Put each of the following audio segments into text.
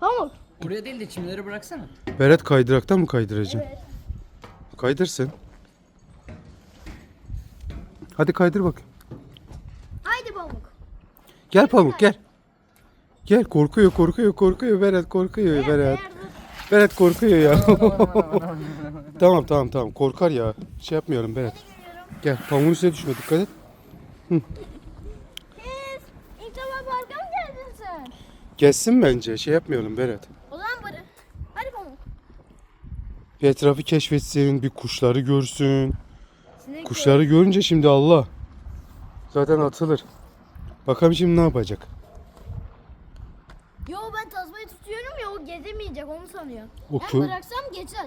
Pamuk. Buraya değil de çimleri bıraksana. Berat kaydıraktan mı kaydıracaksın? Evet. Kaydırsın. Hadi kaydır bak. Haydi Pamuk. Gel Pamuk gel. Gel korkuyor korkuyor korkuyor Berat korkuyor Berat. Berat korkuyor ya. tamam tamam tamam korkar ya. Şey yapmayalım Berat. Gel pamuğun üstüne düşme dikkat et. Siz ilk defa parka mı geldin sen? Gelsin bence şey yapmayalım Berat. O zaman bırak. Hadi Pamuk. Bir etrafı keşfetsin, bir kuşları görsün. Sinek Kuşları görünce şimdi Allah. Zaten atılır. Bakalım şimdi ne yapacak. Yo ben tasmayı tutuyorum ya o gezemeyecek onu sanıyor. O Ben kö- bıraksam geçer.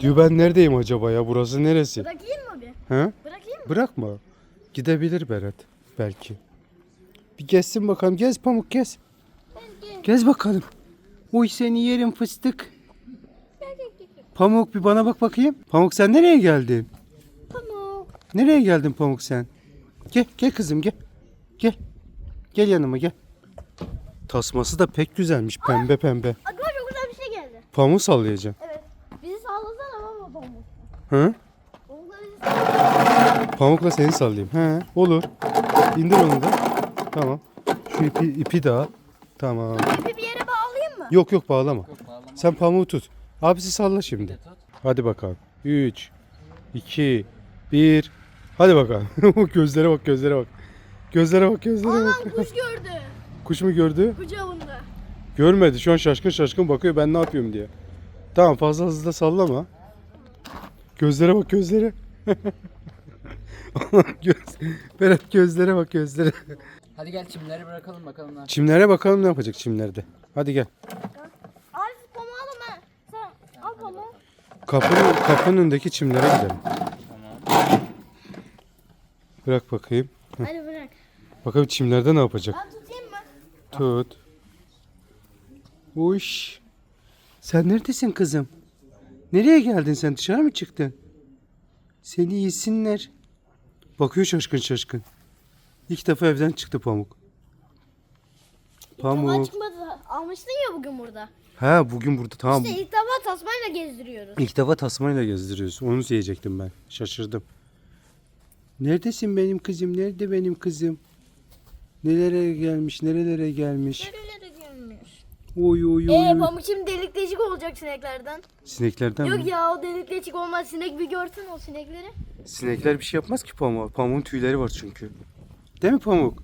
Diyor ben neredeyim acaba ya? Burası neresi? Bırakayım mı bir? He? Bırakayım mı? Bırakma. Gidebilir Berat. Belki. Bir gezsin bakalım. Gez pamuk gez. Gez bakalım. Uy seni yerim fıstık. Pamuk bir bana bak bakayım. Pamuk sen nereye geldin? Pamuk. Nereye geldin Pamuk sen? Gel gel kızım gel. Gel. Gel yanıma gel. Tasması da pek güzelmiş pembe pembe. Aklıma çok güzel bir şey geldi. Pamuğu sallayacaksın. Evet. Bizi sallasana baba Pamuk. Hı? Pamukla bizi. Pamukla seni sallayayım. He, olur. İndir onu da. Tamam. Şu ipi, ipi daha. Tamam. İpi bir yere bağlayayım mı? Yok yok bağlama. Yok bağlama. Sen pamuğu tut. Abisi salla şimdi. Tut. Hadi bakalım. 3, 2, 1. Hadi bakalım. gözlere bak gözlere bak. Gözlere bak gözlere bak. Anam kuş gördü. Kuş mu gördü? Kucağında. Görmedi. Şu an şaşkın şaşkın bakıyor ben ne yapıyorum diye. Tamam fazla hızlı da sallama. Gözlere bak gözlere. Göz, Berat gözlere bak gözlere. Hadi gel çimleri bırakalım bakalım ne yapacak. Çimlere bakalım ne yapacak çimlerde. Hadi gel. Arif pamuğu alın ben. Sen al pamuğu. Kapının, kapının önündeki çimlere gidelim. Tamam. Bırak bakayım. Hadi bırak. Bakalım çimlerde ne yapacak. Ben tutayım mı? Tut. Uş. Sen neredesin kızım? Nereye geldin sen? Dışarı mı çıktın? Seni yesinler. Bakıyor şaşkın şaşkın. İlk defa evden çıktı Pamuk. Pamuk. çıkmadı. Almıştın ya bugün burada. Ha bugün burada tamam. İşte ilk defa tasmayla gezdiriyoruz. İlk defa tasmayla gezdiriyoruz. Onu diyecektim ben. Şaşırdım. Neredesin benim kızım? Nerede benim kızım? Nelere gelmiş? Nerelere gelmiş? Nerelere gelmiş? Oy oy oy. Oy. pamuk şimdi delik deşik olacak sineklerden. Sineklerden mi? Yok ya o delik deşik olmaz. Sinek bir görsün o sinekleri. Sinekler bir şey yapmaz ki pamuğa. Pamuğun tüyleri var çünkü. Değil mi pamuk?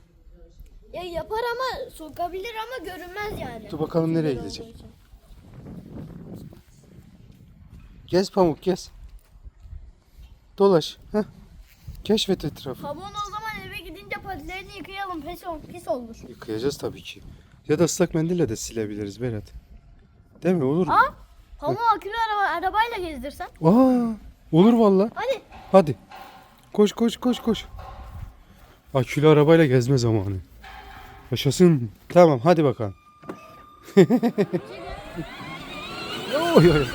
Ya yapar ama sokabilir ama görünmez yani. Dur bakalım nereye Tüyleri gidecek. olduğu için. Gez pamuk gez. Dolaş. Heh. Keşfet etrafı. Pamuğun o zaman eve gidince patilerini yıkayalım. Pis, ol, pis olur. Yıkayacağız tabii ki. Ya da ıslak mendille de silebiliriz Berat. Değil mi? Olur mu? Aa, pamuğu akülü araba, arabayla gezdirsen. Aa, olur valla. Hadi. Hadi. Koş koş koş koş. Akülü arabayla gezme zamanı. Yaşasın. Tamam hadi bakalım. oy oy.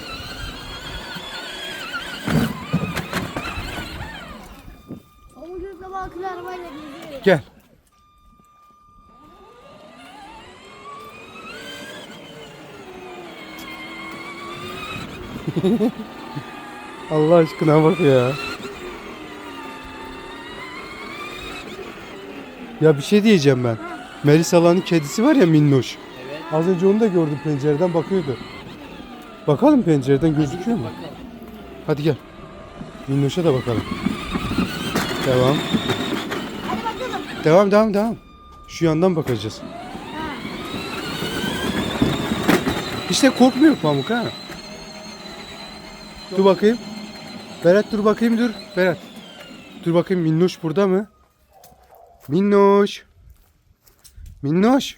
İlk defa akülü arabayla gezdiriyor. Gel. Allah aşkına bak ya. Ya bir şey diyeceğim ben. Melisa'nın kedisi var ya minnoş. Evet. Az önce onu da gördüm pencereden bakıyordu. Bakalım pencereden gözüküyor mu? Bakalım. Hadi gel. Minnoş'a da bakalım. Devam. Hadi bakalım. Devam devam devam. Şu yandan bakacağız. İşte korkmuyor Pamuk ha. Dur bakayım. Berat dur bakayım dur. Berat. Dur bakayım Minnoş burada mı? Minnoş. Minnoş.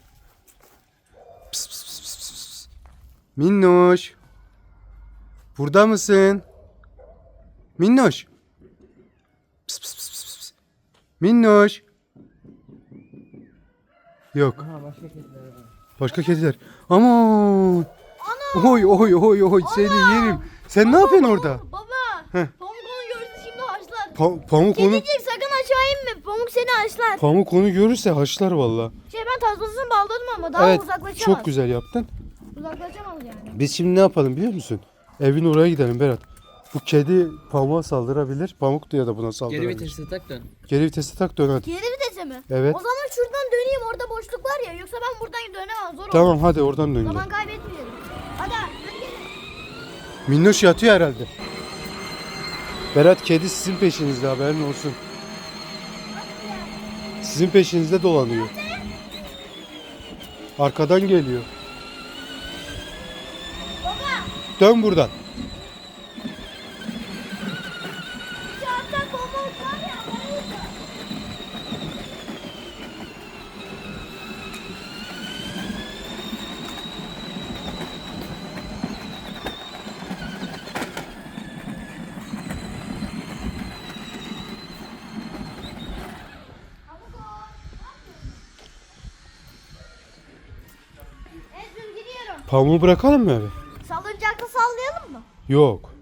Pıs, pıs, pıs, pıs, pıs. Minnoş. Burada mısın? Minnoş. Pıs, pıs, pıs, pıs, pıs. Minnoş. Yok. Aha başka kediler var. Başka kediler. Aman. Oy oy oy oy seni yerim. Sen ne yapıyorsun orada? Baba. Heh. Pamuk onu gördü şimdi haşlar. Pa- pamuk onu Kedicik. Pamuk seni haşlar. pamuk onu görürse haşlar valla. Şey ben tasmasını bağladım ama daha Evet uzaklaşamaz. çok güzel yaptın. Uzaklaşamaz yani. Biz şimdi ne yapalım biliyor musun? Evin oraya gidelim Berat. Bu kedi pamuğa saldırabilir. Pamuk da ya da buna Geri saldırabilir. vitesi tak dön. Geri vitesi tak dön hadi. Geri vitese mi? Evet. O zaman şuradan döneyim orada boşluk var ya yoksa ben buradan dönemem zor olur. Tamam hadi oradan dön. Zaman kaybetmeyelim. Hadi hadi gelin. Minnoş yatıyor herhalde. Berat kedi sizin peşinizde haberin olsun. Sizin peşinizde dolanıyor. Arkadan geliyor. Dön buradan. Pamuğu bırakalım mı eve? Salıncakta sallayalım mı? Yok.